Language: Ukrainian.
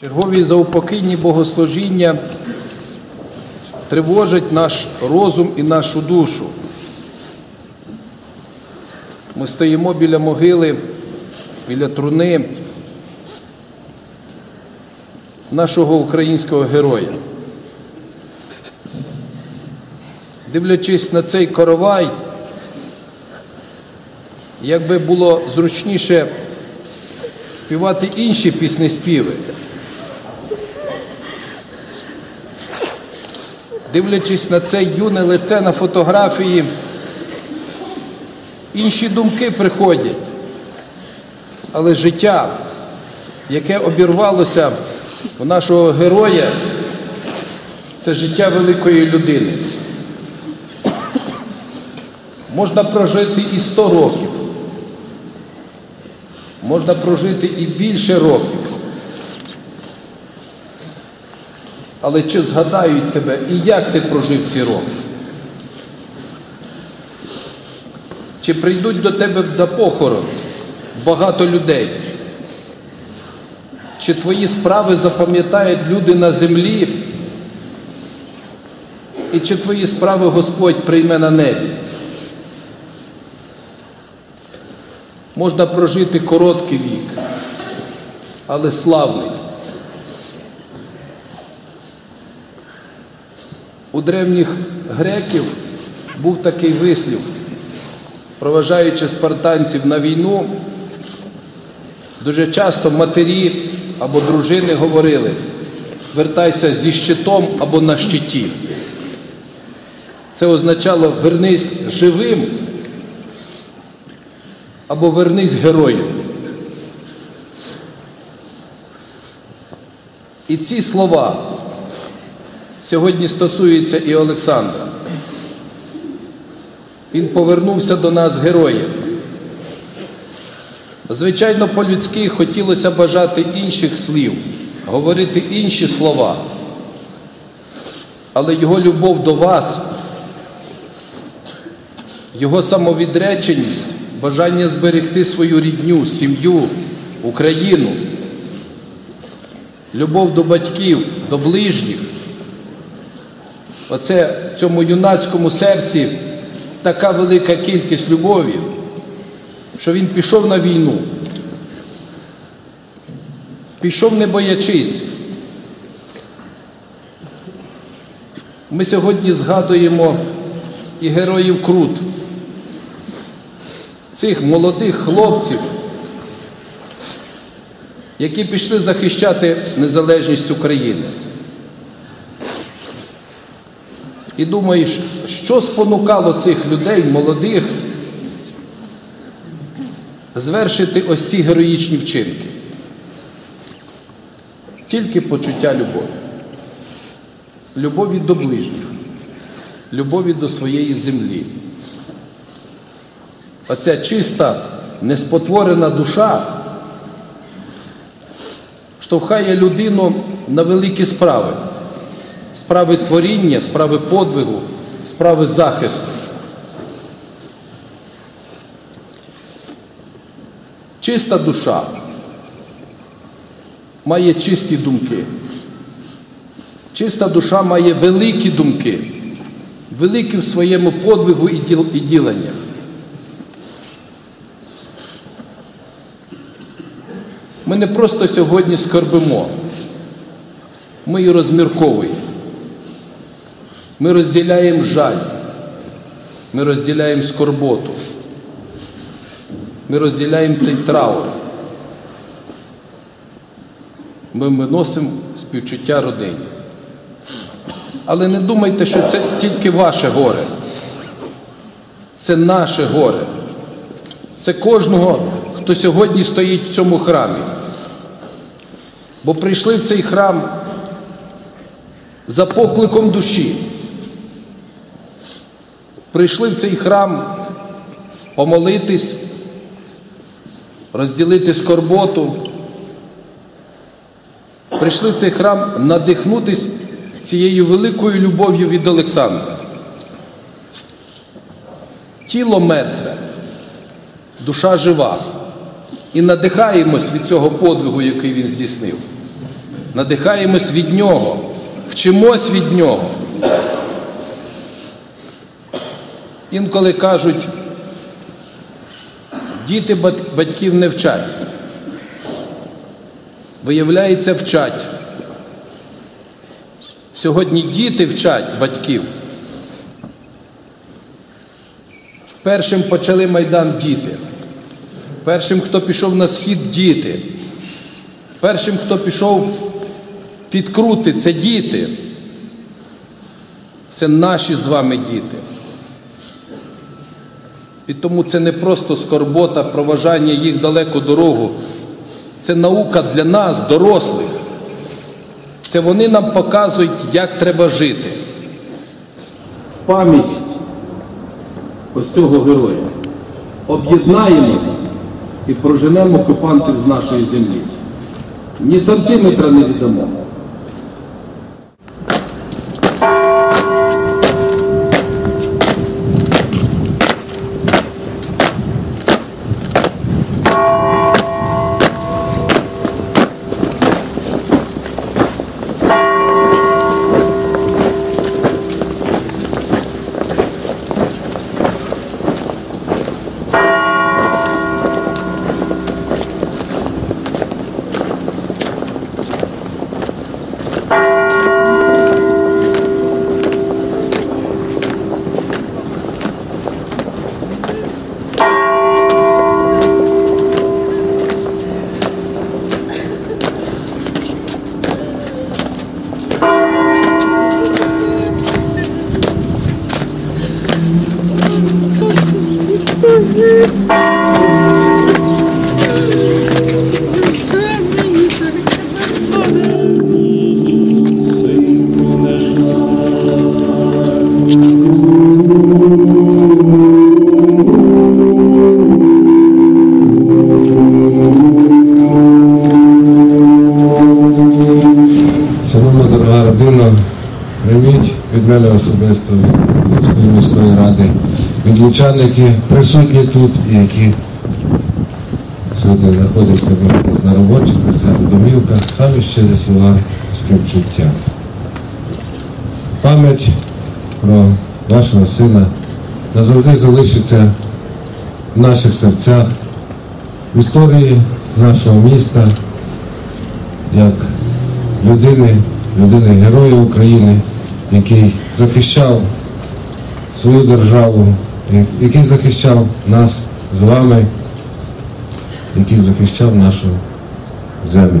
Чергові заупокійні богослужіння тривожать наш розум і нашу душу. Ми стоїмо біля могили, біля труни нашого українського героя. Дивлячись на цей коровай, якби було зручніше співати інші пісні співи. Дивлячись на це юне лице на фотографії, інші думки приходять. Але життя, яке обірвалося у нашого героя, це життя великої людини. Можна прожити і 100 років, можна прожити і більше років. Але чи згадають тебе і як ти прожив ці роки? Чи прийдуть до тебе на похорон багато людей? Чи твої справи запам'ятають люди на землі? І чи твої справи Господь прийме на небі? Можна прожити короткий вік, але славний. У древніх греків був такий вислів, проважаючи спартанців на війну, дуже часто матері або дружини говорили, вертайся зі щитом або на щиті. Це означало вернись живим або вернись героєм. І ці слова сьогодні стосується і Олександра. Він повернувся до нас героєм. Звичайно, по-людськи хотілося бажати інших слів, говорити інші слова. Але його любов до вас, його самовідреченість, бажання зберегти свою рідню, сім'ю, Україну, любов до батьків, до ближніх. Оце в цьому юнацькому серці така велика кількість любові, що він пішов на війну. Пішов не боячись. Ми сьогодні згадуємо і героїв Крут, цих молодих хлопців, які пішли захищати незалежність України. І думаєш, що спонукало цих людей, молодих, звершити ось ці героїчні вчинки? Тільки почуття любові. Любові до ближніх, любові до своєї землі. Оця чиста, неспотворена душа штовхає людину на великі справи справи творіння, справи подвигу, справи захисту. Чиста душа має чисті думки. Чиста душа має великі думки, великі в своєму подвигу і діленнях. Ми не просто сьогодні скорбимо, ми і розмірковуємо. Ми розділяємо жаль, ми розділяємо скорботу, ми розділяємо цей траур. Ми виносимо співчуття родині. Але не думайте, що це тільки ваше горе. Це наше горе. Це кожного, хто сьогодні стоїть в цьому храмі. Бо прийшли в цей храм за покликом душі прийшли в цей храм помолитись, розділити скорботу. Прийшли в цей храм надихнутись цією великою любов'ю від Олександра. Тіло мертве, душа жива. І надихаємось від цього подвигу, який він здійснив. надихаємось від нього, вчимось від нього. Інколи кажуть, діти батьків не вчать. Виявляється, вчать. Сьогодні діти вчать батьків. Першим почали майдан діти. Першим, хто пішов на схід, діти. Першим, хто пішов під крути, це діти. Це наші з вами діти. І тому це не просто скорбота, проважання їх далеку дорогу. Це наука для нас, дорослих. Це вони нам показують, як треба жити. Пам'ять ось цього героя. Об'єднаємось і проженемо окупантів з нашої землі. Ні сантиметра не віддамо. Родина, прийміть від мене особисто від міської ради, від лучан, які присутні тут і які сьогодні знаходяться на робочих місцях, домівках, самі щирі слова співчуття. Пам'ять про вашого сина назавжди залишиться в наших серцях, в історії нашого міста, як людини, людини героя України, який захищав свою державу, який захищав нас з вами, який захищав нашу землю.